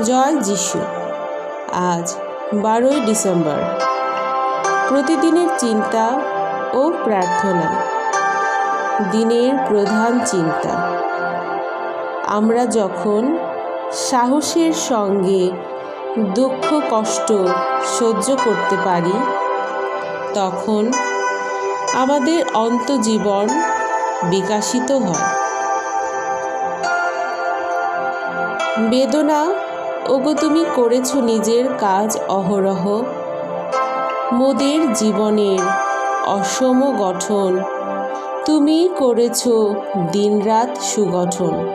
জয় যিশু। আজ বারোই ডিসেম্বর। প্রতিদিনের চিন্তা ও প্রার্থনা। দিনের প্রধান চিন্তা। আমরা যখন সাহসের সঙ্গে দুঃখ, কষ্ট সহ্য করতে পারি, তখন আমাদের অন্তজীবন বিকাশিত হয়। বেদনা ওগো, তুমি করেছ নিজের কাজ অহরহ। মোদের জীবনের অসম গঠন, তুমি করেছ দিনরাত সুগঠন।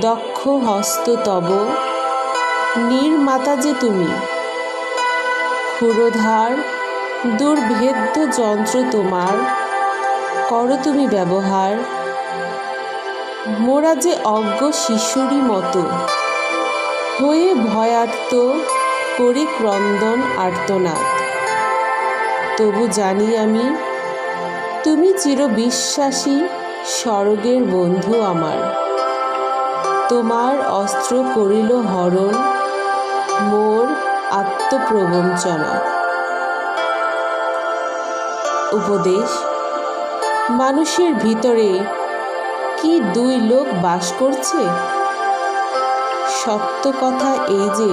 দক্ষ হস্ত তব, নির্মাতা যে তুমি। ক্ষুরধার দুর্ভেদ্য যন্ত্র তোমার, করো তুমি ব্যবহার। মোরা যে অজ্ঞ শিশুরই মতো। হয়ে ভয়ার্ত করি ক্রন্দন আর্তনাদ। তবু জানি আমি, তুমি চিরবিশ্বাসী স্বর্গের বন্ধু আমার। তোমার অস্ত্র করিল হরণ, মোর আত্মপ্রবঞ্চনা। উপদেশ, মানুষের ভিতরে কি দুই লোক বাস করছে? সত্য কথা এই যে,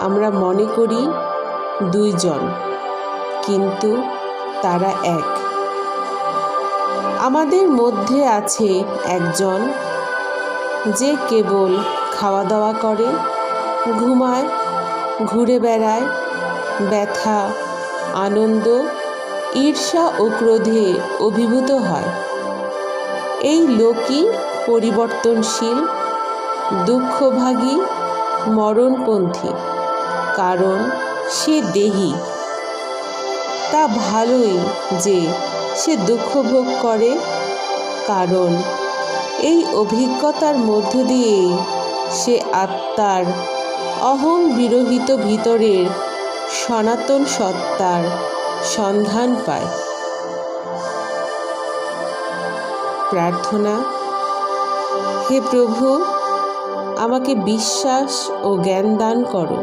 আমরা মনে করি দুইজন, কিন্তু তারা এক। আমাদের মধ্যে আছে একজন যে কেবল খাওয়া দাওয়া করে, ঘুমায়, ঘুরে বেড়ায়, ব্যথা, আনন্দ, ঈর্ষা ও ক্রোধে অভিভূত হয়। এই লোকই পরিবর্তনশীল দুঃখভাগী মরণপন্থী, কারণ সে দেহি। তা ভালোই যে সে দুঃখ ভোগ করে, কারণ এই অভিজ্ঞতার মধ্য দিয়ে সে আত্মার অহং বিরহিত ভিতরের সনাতন সত্তার সন্ধান পায়। প্রার্থনা, হে প্রভু আমাকে বিশ্বাস ও জ্ঞান দান করো।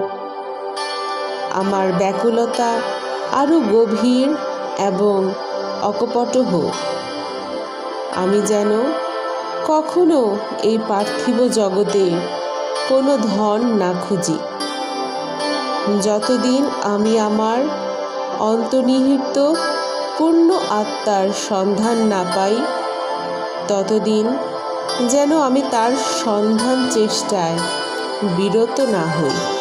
আমার ব্যাকুলতা আরও গভীর এবং অকপট হোক। আমি যেন কখনো এই পার্থিব জগতে কোনো ধন না খুঁজি। যতদিন আমি আমার অন্তর্নিহিত পূর্ণ আত্মার সন্ধান না পাই, ততদিন যেন আমি তার সন্ধান চেষ্টায় বিরত না হই।